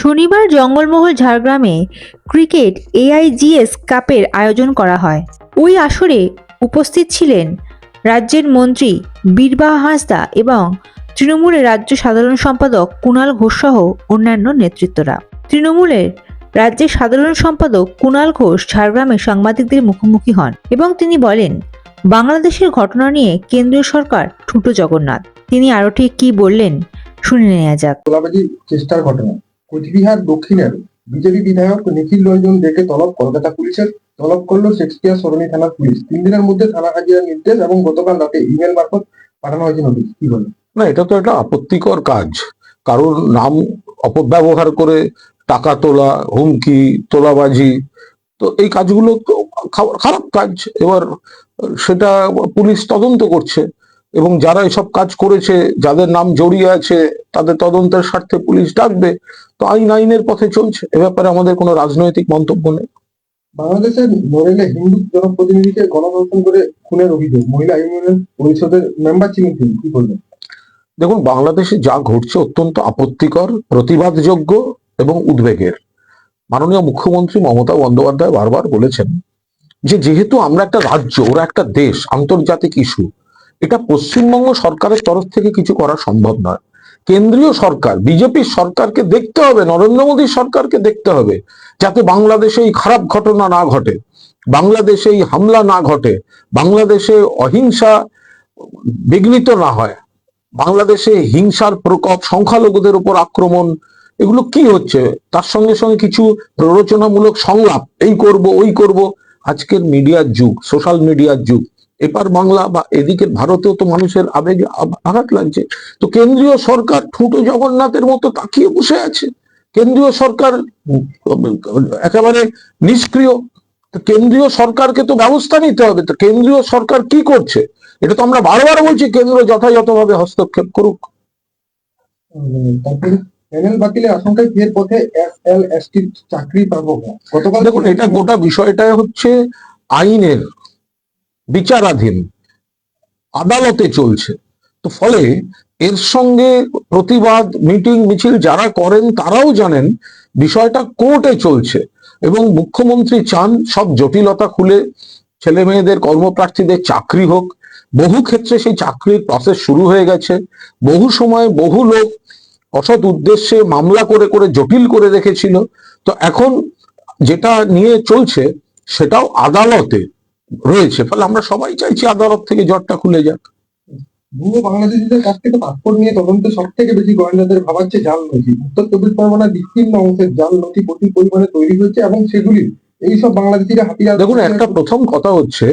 শনিবার জঙ্গলমহল ঝাড়গ্রামে ক্রিকেট এআইজিএস কাপের আয়োজন করা হয়। ওই আসরে উপস্থিত ছিলেন রাজ্যের মন্ত্রী বীরবাহা হাঁসদা এবং তৃণমূলের রাজ্য সাধারণ সম্পাদক কুণাল ঘোষ সহ অন্যান্য নেতৃত্বরা। তৃণমূলের রাজ্যের সাধারণ সম্পাদক কুণাল ঘোষ ঝাড়গ্রামে সাংবাদিকদের মুখোমুখি হন এবং তিনি বলেন, বাংলাদেশের ঘটনা নিয়ে কেন্দ্রীয় সরকার ঠুটো জগন্নাথ। তিনি আরও ঠিক কী বললেন শুনে নেওয়া যাক। চেষ্টার ঘটনা। কোচবিহার দক্ষিণের বিজেপি বিধায়ক নিখিল রঞ্জন ডেকে তলব কলকাতা পুলিশের তলব করল শেক্সপিয়ার সরণি থানার পুলিশ। তিন দিনের মধ্যে থানা হাজিরার নির্দেশ এবং গতকাল রাতে ইমেল মারফত পাঠানো হয়েছে নোটিশ। কি বলে না, এটা তো একটা আপত্তিকর কাজ। কারোর নাম অপব্যবহার করে টাকা তোলা, হুমকি, তোলাবাজি, তো এই কাজগুলো তো খারাপ কাজ। এবার সেটা পুলিশ তদন্ত করছে। এবং যারা এসব কাজ করেছে যাদের নাম জড়িয়ে আছে তাদের তদন্তের স্বার্থে পুলিশ ডাকবে তো আইন আইনের পথে চলছে। এ ব্যাপারে আমাদের কোনো রাজনৈতিক মন্তব্য নেই। বাংলাদেশের নড়েলে হিন্দু জনপ্রতিনিধিকে গণধর্ষণ করে খুনের অভিযোগ। মহিলা ইউনিয়ন পরিষদের মেম্বার ছিলেন তিনি। কি বলবেন? দেখুন বাংলাদেশে যা ঘটছে অত্যন্ত আপত্তিকর প্রতিবাদযোগ্য এবং উদ্বেগের। মাননীয় মুখ্যমন্ত্রী মমতা বন্দ্যোপাধ্যায় বারবার বলেছেন যে যেহেতু আমরা একটা রাজ্য ওরা একটা দেশ আন্তর্জাতিক ইস্যু এটা পশ্চিমবঙ্গ সরকারের তরফ থেকে কিছু করা সম্ভব নয়। কেন্দ্রীয় সরকার, বিজেপির সরকারকে দেখতে হবে, নরেন্দ্র মোদীর সরকারকে দেখতে হবে, যাতে বাংলাদেশে এই খারাপ ঘটনা না ঘটে, বাংলাদেশে এই হামলা না ঘটে, বাংলাদেশে অহিংসা বিঘ্নিত না হয়, বাংলাদেশে হিংসার প্রকোপ, সংখ্যালঘুদের উপর আক্রমণ, এগুলো কি হচ্ছে? তার সঙ্গে সঙ্গে কিছু প্ররোচনামূলক সংলাপ, এই করব, ওই করব। আজকের মিডিয়ার যুগ, সোশ্যাল মিডিয়ার যুগ। এপার বাংলা বা এদিকে ভারতেও তো মানুষের আবেগে আঘ- আঘাত লাগছে। তো কেন্দ্রীয় সরকার ঠুটো জগন্নাথের মতো তাকিয়ে বসে আছে। কেন্দ্রীয় সরকার একেবারে নিষ্ক্রিয়। তো কেন্দ্রীয় সরকারকে তো ব্যবস্থা নিতে হবে। তো কেন্দ্রীয় সরকার কি করছে? এটা তো আমরা বারবার বলছি কেন্দ্র যথাযথভাবে হস্তক্ষেপ করুক। প্যানেল আশঙ্কায় ফের পথে এস এল এস টির চাকরি পাবো গতকাল দেখুন এটা গোটা বিষয়টা হচ্ছে আইনের বিচারাধীন, আদালতে চলছে। তো ফলে এর সঙ্গে প্রতিবাদ, মিটিং, মিছিল যারা করেন তারাও জানেন বিষয়টা কোর্টে চলছে এবং মুখ্যমন্ত্রী চান সব জটিলতা খুলে ছেলে মেয়েদের কর্মপ্রার্থীদের চাকরি হোক। বহু ক্ষেত্রে সেই চাকরির প্রসেস শুরু হয়ে গেছে। বহু সময় বহু লোক অসৎ উদ্দেশ্যে মামলা করে করে জটিল করে রেখেছিল। তো এখন যেটা নিয়ে চলছে সেটাও আদালতে রয়েছে ফলে আমরা সবাই চাইছি আদালত থেকে জটটা খুলে যাক। ভুয়ো বাংলাদেশিদের কাছ থেকে পাসপোর্ট নিয়ে তদন্তে সব থেকে বেশি গোয়েন্দাদের ভাবাচ্ছে জাল নথি। উত্তর চব্বিশ পরগনার বিস্তীর্ণ অংশের জাল নথি প্রচুর পরিমাণে তৈরি হয়েছে এবং সেগুলি এইসব বাংলাদেশিরা হাতিয়ার দেখুন একটা প্রথম কথা হচ্ছে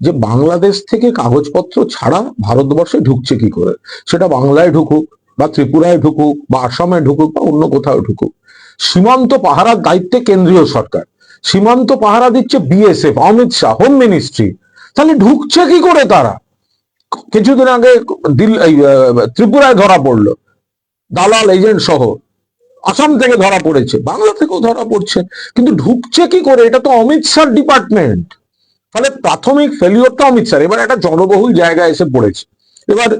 যে বাংলাদেশ থেকে কাগজপত্র ছাড়া ভারতবর্ষে ঢুকছে কি করে? সেটা বাংলায় ঢুকুক বা ত্রিপুরায় ঢুকুক বা আসামে ঢুকুক বা অন্য কোথাও ঢুকুক। সীমান্ত পাহারার দায়িত্বে কেন্দ্রীয় সরকার। সীমান্ত পাহারা দিচ্ছে BSF Amit Shah home ministry তাহলে ঢুকছে কি করে তারা? কিছুদিন আগে ত্রিপুরায় ধরা পড়ল। দালাল এজেন্ট সহ। আসাম থেকে ধরা পড়েছে, বাংলা থেকেও ধরা পড়ছে। কিন্তু ঢুকছে কি করে? এটা তো অমিত শাহ ডিপার্টমেন্ট তাহলে প্রাথমিক ফেলিওরটা অমিত শাহ এবার একটা জনবহুল জায়গায় এসে পড়েছে। এবার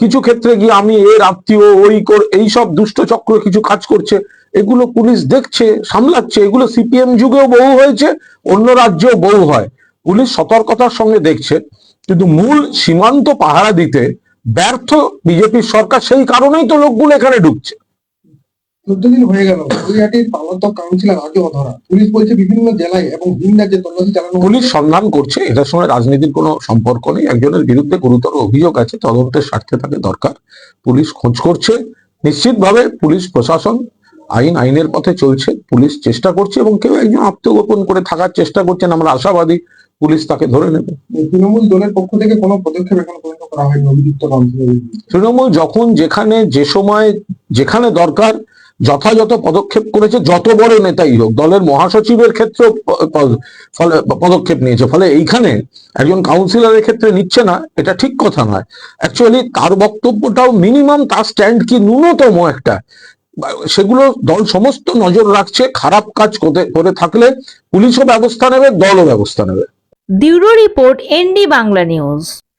কিছু ক্ষেত্রে গিয়ে আমি এর আত্মীয়, ওই কর, এইসব দুষ্ট চক্র কিছু কাজ করছে, এগুলো পুলিশ দেখছে, সামলাচ্ছে, এগুলো সিপিএম যুগেও বহু হয়েছে, অন্য রাজ্যেও বহু হয়। পুলিশ সতর্কতার সঙ্গে দেখছে, কিন্তু মূল সীমান্ত পাহারা দিতে ব্যর্থ বিজেপির সরকার, সেই কারণেই তো লোকগুলো এখানে ঢুকছে। চোদ্দ দিন হয়ে গেল। গড়িয়াটির পালাতক কাউন্সিলর আজও অধরা। পুলিশ বলছে বিভিন্ন জেলায় এবং ভিন রাজ্যে তল্লাশি চালানো পুলিশ সন্ধান করছে এটার সঙ্গে রাজনীতির কোনো সম্পর্ক নেই। একজনের বিরুদ্ধে গুরুতর অভিযোগ আছে তদন্তের স্বার্থে তাকে দরকার। পুলিশ খোঁজ করছে। নিশ্চিতভাবে পুলিশ প্রশাসন আইন আইনের পথে চলছে। পুলিশ চেষ্টা করছে এবং কেউ একজন আত্মগোপন করে থাকার চেষ্টা করছেন। আমরা আশাবাদী পুলিশ তাকে ধরে নেবে। তৃণমূল দলের পক্ষ থেকে কোনো পদক্ষেপ এখনও পর্যন্ত করা হয়নি অভিযুক্ত তৃণমূল যখন যেখানে যে সময় যেখানে দরকার যথাযথ পদক্ষেপ করেছে, যত বড় নেতাই হোক, দলের মহাসচিবের ক্ষেত্রেও ফলে পদক্ষেপ নিয়েছে। ফলে এইখানে একজন কাউন্সিলরের ক্ষেত্রে নিচ্ছে না, এটা ঠিক কথা নয়। অ্যাকচুয়ালি তার বক্তব্যটাও মিনিমাম তার স্ট্যান্ড কি ন্যূনতম একটা। সেগুলো দল সমস্ত নজর রাখছে, খারাপ কাজ করে- করে থাকলে পুলিশও ব্যবস্থা নেবে, দলও ব্যবস্থা নেবে। Bureau report ND Bangla news.